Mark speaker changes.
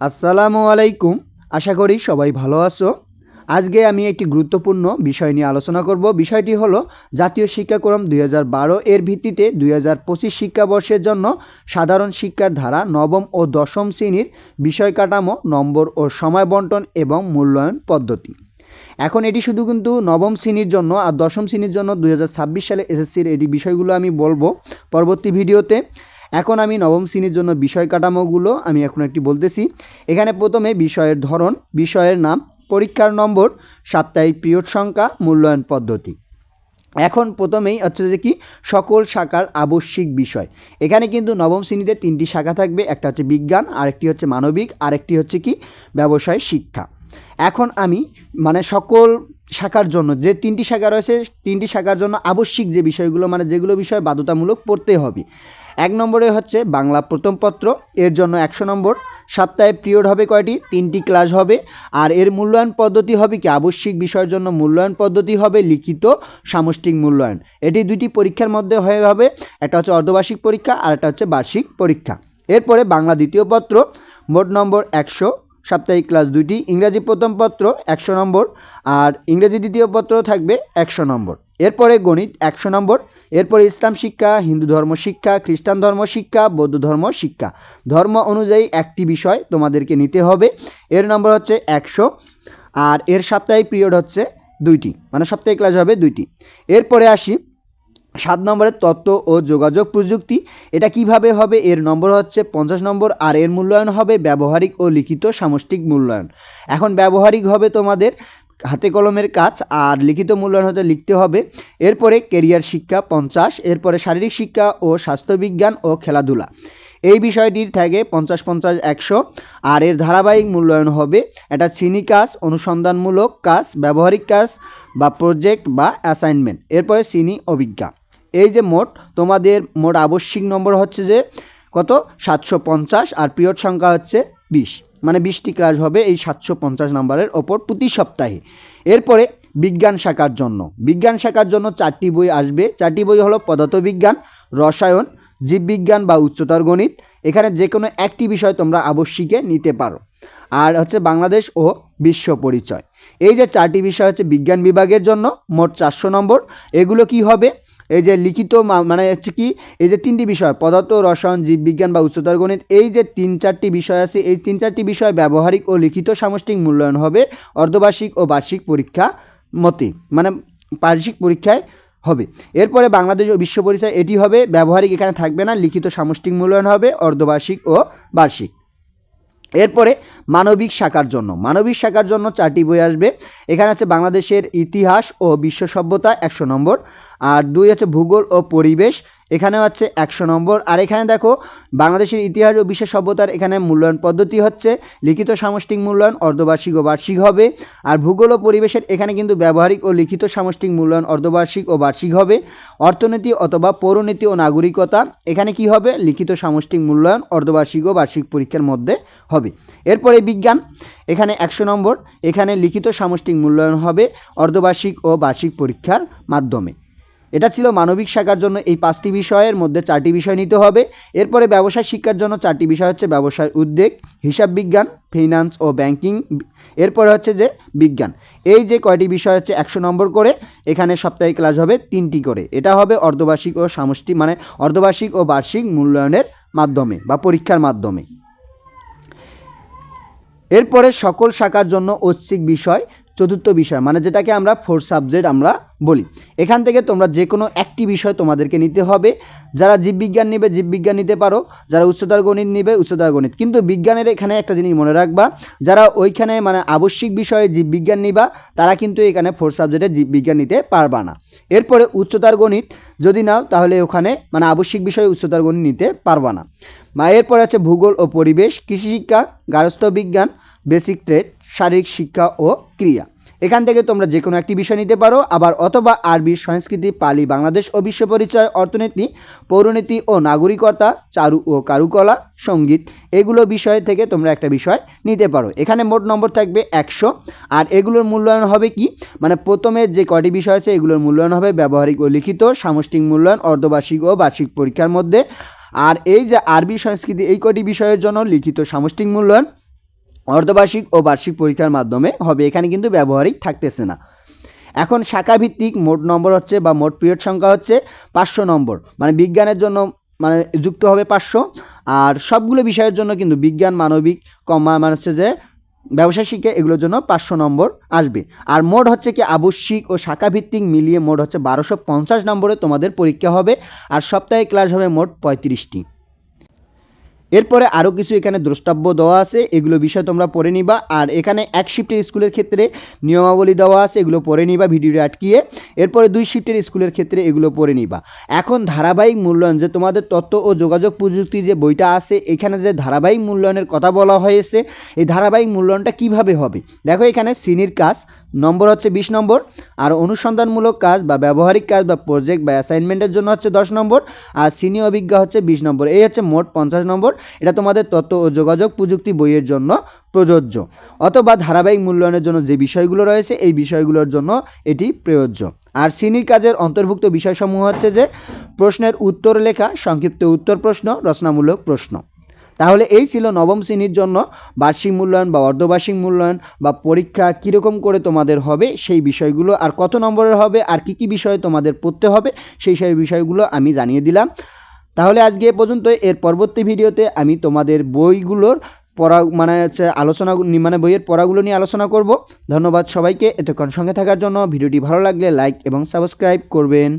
Speaker 1: আসসালামু আলাইকুম। আশা করি সবাই ভালো আছো। আজকে আমি একটি গুরুত্বপূর্ণ বিষয় নিয়ে আলোচনা করব। বিষয়টি হলো জাতীয় শিক্ষাক্রম দুই হাজার বারো এর ভিত্তিতে দুই হাজার পঁচিশ শিক্ষাবর্ষের জন্য সাধারণ শিক্ষার ধারা নবম ও দশম শ্রেণির বিষয় কাঠামো নম্বর ও সময় বন্টন এবং মূল্যায়ন পদ্ধতি। এখন এটি শুধু কিন্তু নবম শ্রেণির জন্য আর দশম শ্রেণির জন্য দুই হাজার ছাব্বিশ সালে এসএসসির এটি বিষয়গুলো আমি বলব। পরবর্তী ভিডিওতে এখন আমি নবম শ্রেণির জন্য বিষয় কাঠামোগুলো আমি এখন একটি বলতেছি। এখানে প্রথমে বিষয়ের ধরন, বিষয়ের নাম, পরীক্ষার নম্বর, সাপ্তাহিক পিরিয়ড সংখ্যা, মূল্যায়ন পদ্ধতি। এখন প্রথমেই হচ্ছে যে কি, সকল শাখার আবশ্যিক বিষয়। এখানে কিন্তু নবম শ্রেণীতে তিনটি শাখা থাকবে, একটা হচ্ছে বিজ্ঞান, আরেকটি হচ্ছে মানবিক, আরেকটি হচ্ছে কি, ব্যবসায় শিক্ষা। এখন আমি মানে সকল শাখার জন্য, যে তিনটি শাখা রয়েছে, তিনটি শাখার জন্য আবশ্যিক যে বিষয়গুলো মানে যেগুলো বিষয় বাধ্যতামূলক পড়তে হবে। এক নম্বরে হচ্ছে বাংলা প্রথম পত্র, এর জন্য একশো নম্বর। সপ্তাহে পিরিয়ড হবে কয়টি? তিনটি ক্লাস হবে। আর এর মূল্যায়ন পদ্ধতি হবে কি? আবশ্যিক বিষয়ের জন্য মূল্যায়ন পদ্ধতি হবে লিখিত সামষ্টিক মূল্যায়ন। এটি দুইটি পরীক্ষার মধ্যে হয়ে হবে। একটা হচ্ছে অর্ধবার্ষিক পরীক্ষা, আর একটা হচ্ছে বার্ষিক পরীক্ষা। এরপরে বাংলা দ্বিতীয় পত্র, মোট নম্বর একশো। সাপ্তাহিক ক্লাস দুইটি, ইংরাজি প্রথম পত্র একশো নম্বর, আর ইংরেজি দ্বিতীয় পত্র থাকবে একশো নম্বর। এরপরে গণিত একশো নম্বর, এরপরে ইসলাম শিক্ষা, হিন্দু ধর্ম শিক্ষা, খ্রিস্টান ধর্ম শিক্ষা, বৌদ্ধ ধর্ম শিক্ষা। ধর্ম অনুযায়ী একটি বিষয় তোমাদেরকে নিতে হবে, এর নম্বর হচ্ছে একশো, আর এর সাপ্তাহিক পিরিয়ড হচ্ছে দুইটি মানে সাপ্তাহিক ক্লাস হবে দুইটি। এরপরে আসি, সাত নম্বরের তত্ত্ব ও যোগাযোগ প্রযুক্তি, এটা কীভাবে হবে, এর নম্বর হচ্ছে পঞ্চাশ নম্বর, আর এর মূল্যায়ন হবে ব্যবহারিক ও লিখিত সামষ্টিক মূল্যায়ন। এখন ব্যবহারিক হবে তোমাদের হাতে কলমের কাজ আর লিখিত মূল্যায়ন হতে লিখতে হবে। এরপরে কেরিয়ার শিক্ষা পঞ্চাশ, এরপরে শারীরিক শিক্ষা ও স্বাস্থ্যবিজ্ঞান ও খেলাধুলা। এই বিষয়টির থাকে পঞ্চাশ পঞ্চাশ, একশো আর এর ধারাবাহিক মূল্যায়ন হবে। এটা শ্রেণি কাজ, অনুসন্ধানমূলক কাজ, ব্যবহারিক কাজ বা প্রজেক্ট বা অ্যাসাইনমেন্ট এরপরে শ্রেণি অভিজ্ঞা। এই যে মোট, তোমাদের মোট আবশ্যিক নম্বর হচ্ছে যে কত? সাতশো পঞ্চাশ আর পিরিয়ড সংখ্যা হচ্ছে বিশ। মানে বিশটি ক্লাস হবে এই সাতশো পঞ্চাশ নম্বরের ওপর প্রতি সপ্তাহে। এরপরে বিজ্ঞান শাখার জন্য। বিজ্ঞান শাখার জন্য চারটি বই আসবে। চারটি বই হলো পদার্থবিজ্ঞান, রসায়ন, জীববিজ্ঞান বা উচ্চতর গণিত। এখানে যে কোনো একটি বিষয় তোমরা আবশ্যিকে নিতে পারো। আর হচ্ছে বাংলাদেশ ও বিশ্ব পরিচয়। এই যে চারটি বিষয় হচ্ছে বিজ্ঞান বিভাগের জন্য, মোট চারশো নম্বর। এগুলো কি হবে? এই যে লিখিত মানে হচ্ছে কি, এই যে তিনটি বিষয়, পদার্থ, রসায়ন, জীববিজ্ঞান বা উচ্চতর গণিত, এই যে তিন চারটি বিষয় আছে, এই তিন চারটি বিষয় ব্যবহারিক ও লিখিত সামষ্টিক মূল্যায়ন হবে অর্ধবার্ষিক ও বার্ষিক পরীক্ষা মতে মানে বার্ষিক পরীক্ষায় হবে। এরপরে বাংলাদেশ ও বিশ্ব পরিচয় এটি হবে, ব্যবহারিক এখানে থাকবে না, লিখিত সামষ্টিক মূল্যায়ন হবে, অর্ধবার্ষিক ও বার্ষিক। এরপরে মানবিক শাখার জন্য। মানবিক শাখার জন্য চারটি বই আসবে। এখানে আছে বাংলাদেশের ইতিহাস ও বিশ্ব সভ্যতা একশো নম্বর। আর দুই আছে ভূগোল ও পরিবেশ। এখানেও হচ্ছে একশো নম্বর। আর এখানে দেখো, বাংলাদেশের ইতিহাস ও বিশ্ব সভ্যতার এখানে মূল্যায়ন পদ্ধতি হচ্ছে। লিখিত সামষ্টিক মূল্যায়ন, অর্ধবার্ষিক ও বার্ষিক হবে। আর ভূগোল ও পরিবেশের এখানে কিন্তু ব্যবহারিক ও লিখিত সামষ্টিক মূল্যায়ন, অর্ধবার্ষিক ও বার্ষিক হবে। অর্থনীতি অথবা পৌরনীতি ও নাগরিকতা, এখানে কি হবে? লিখিত সামষ্টিক মূল্যায়ন, অর্ধবার্ষিক ও বার্ষিক পরীক্ষার মধ্যে হবে। এরপরে বিজ্ঞান, এখানে একশো নম্বর। এখানে লিখিত সামষ্টিক মূল্যায়ন হবে, অর্ধবার্ষিক ও বার্ষিক পরীক্ষার মাধ্যমে। এটা ছিল মানবিক শাখার জন্য এই পাঁচটি বিষয়ের মধ্যে চারটি বিষয় নিতে হবে। এরপরে ব্যবসায় শিক্ষার জন্য চারটি বিষয় হচ্ছে ব্যবসায় উদ্যোগ, হিসাব বিজ্ঞান ফিনান্স ও ব্যাংকিং এরপরে হচ্ছে যে বিজ্ঞান। এই যে কয়টি বিষয় হচ্ছে একশো নম্বর করে, এখানে সপ্তাহে ক্লাস হবে তিনটি করে। এটা হবে অর্ধবার্ষিক ও সামষ্টিক মানে অর্ধবার্ষিক ও বার্ষিক মূল্যায়নের মাধ্যমে বা পরীক্ষার মাধ্যমে। এরপরে সকল শাখার জন্য ঐচ্ছিক বিষয় চতুর্থ বিষয় মানে যেটাকে আমরা ফোর সাবজেক্ট আমরা বলি। এখান থেকে তোমরা যে কোনো একটি বিষয় তোমাদেরকে নিতে হবে। যারা জীববিজ্ঞান নেবে, জীববিজ্ঞান নিতে পারো। যারা উচ্চতর গণিত নেবে, উচ্চতর গণিত। কিন্তু বিজ্ঞানের এখানে একটা জিনিস মনে রাখবা, যারা ওইখানে মানে আবশ্যিক বিষয়ে জীববিজ্ঞান নিবা, তারা কিন্তু এখানে ফোর সাবজেক্টে জীববিজ্ঞান নিতে পারবা না। এরপরে উচ্চতর গণিত, যদি নাও, তাহলে ওখানে মানে আবশ্যিক বিষয়ে উচ্চতর গণিত নিতে পারবা না। এরপরে আছে ভূগোল ও পরিবেশ কৃষি শিক্ষা গার্হস্থ্য বিজ্ঞান বেসিক ট্রেড শারীরিক শিক্ষা ও ক্রিয়া। এখান থেকে তোমরা যে কোনো একটি বিষয় নিতে পারো, আবার অথবা আরবি, সংস্কৃতি, পালি, বাংলাদেশ ও বিশ্ব পরিচয়, অর্থনীতি, পৌরনীতি ও নাগরিকতা, চারু ও কারুকলা, সংগীত, এগুলো বিষয় থেকে তোমরা একটা বিষয় নিতে পারো। এখানে মোট নম্বর থাকবে একশো। আর এগুলোর মূল্যায়ন হবে কি? মানে প্রথমে যে কটি বিষয় আছে, এগুলোর মূল্যায়ন হবে ব্যবহারিক ও লিখিত, সামষ্টিক মূল্যায়ন, অর্ধবার্ষিক ও বার্ষিক পরীক্ষার মধ্যে। আর এই যে আরবি, সংস্কৃতি, এই কটি বিষয়ের জন্য লিখিত সামষ্টিক মূল্যায়ন অর্ধবার্ষিক ও বার্ষিক পরীক্ষার মাধ্যমে হবে। এখানে কিন্তু ব্যবহারিক থাকতেছে না। এখন শাখা ভিত্তিক মোট নম্বর হচ্ছে বা মোট পিরিয়ড সংখ্যা হচ্ছে পাঁচশো নম্বর। মানে বিজ্ঞানের জন্য মানে যুক্ত হবে পাঁচশো। আর সবগুলো বিষয়ের জন্য কিন্তু বিজ্ঞান, মানবিক, কমা মানে হচ্ছে যে ব্যবসায় শিক্ষা, এগুলোর জন্য পাঁচশো নম্বর আসবে। আর মোট হচ্ছে কি আবশ্যিক ও শাখা ভিত্তিক মিলিয়ে মোট হচ্ছে বারোশো পঞ্চাশ নম্বরে তোমাদের পরীক্ষা হবে। আর সপ্তাহে ক্লাস হবে মোট পঁয়ত্রিশটি। এরপরে আরও কিছু এখানে দ্রষ্টব্য দেওয়া আছে, এগুলো বিষয় তোমরা পড়ে নিবা। আর এখানে এক শিফটের স্কুলের ক্ষেত্রে নিয়মাবলী দেওয়া আছে, এগুলো পড়ে নিবা ভিডিওটা আটকিয়ে। এরপরে দুই শিফটের স্কুলের ক্ষেত্রে এগুলো পড়ে নিবা। এখন ধারাবাহিক মূল্যায়ন, যে তোমাদের তথ্য ও যোগাযোগ প্রযুক্তি যে বইটা আছে, এখানে যে ধারাবাহিক মূল্যায়নের কথা বলা হয়েছে, এই ধারাবাহিক মূল্যায়নটা কীভাবে হবে? দেখো এখানে শ্রেণির কাজ নম্বর হচ্ছে বিশ নম্বর। আর অনুসন্ধানমূলক কাজ বা ব্যবহারিক কাজ বা প্রজেক্ট বা অ্যাসাইনমেন্টের জন্য হচ্ছে দশ নম্বর। আর সিনিয়র অভিজ্ঞা হচ্ছে বিশ নম্বর। এই হচ্ছে মোট পঞ্চাশ নম্বর। এটা তোমাদের তথ্য ও যোগাযোগ প্রযুক্তি বইয়ের জন্য প্রযোজ্য। অথবা ধারাবাহিক মূল্যায়নের জন্য যে বিষয়গুলো রয়েছে, এই বিষয়গুলোর জন্য এটি প্রযোজ্য। আর শ্রেণির কাজের অন্তর্ভুক্ত বিষয়সমূহ হচ্ছে যে প্রশ্নের উত্তর লেখা, সংক্ষিপ্ত উত্তর প্রশ্ন, রচনামূলক প্রশ্ন। তাহলে এই ছিল নবম শ্রেণির জন্য বার্ষিক মূল্যায়ন বা অর্ধবার্ষিক মূল্যায়ন বা পরীক্ষা কীরকম করে তোমাদের হবে সেই বিষয়গুলো আর কত নম্বরের হবে আর কী কী বিষয়ে তোমাদের পড়তে হবে সেই সেই বিষয়গুলো আমি জানিয়ে দিলাম। তাহলে আজকে এ পর্যন্ত এর পরবর্তী ভিডিওতে আমি তোমাদের বইগুলোর পড়া মানে হচ্ছে আলোচনা মানে বইয়ের পড়াগুলো নিয়ে আলোচনা করব। ধন্যবাদ সবাইকে। এতক্ষণ সঙ্গে থাকার জন্য ভিডিওটি ভালো লাগলে লাইক এবং সাবস্ক্রাইব করবেন।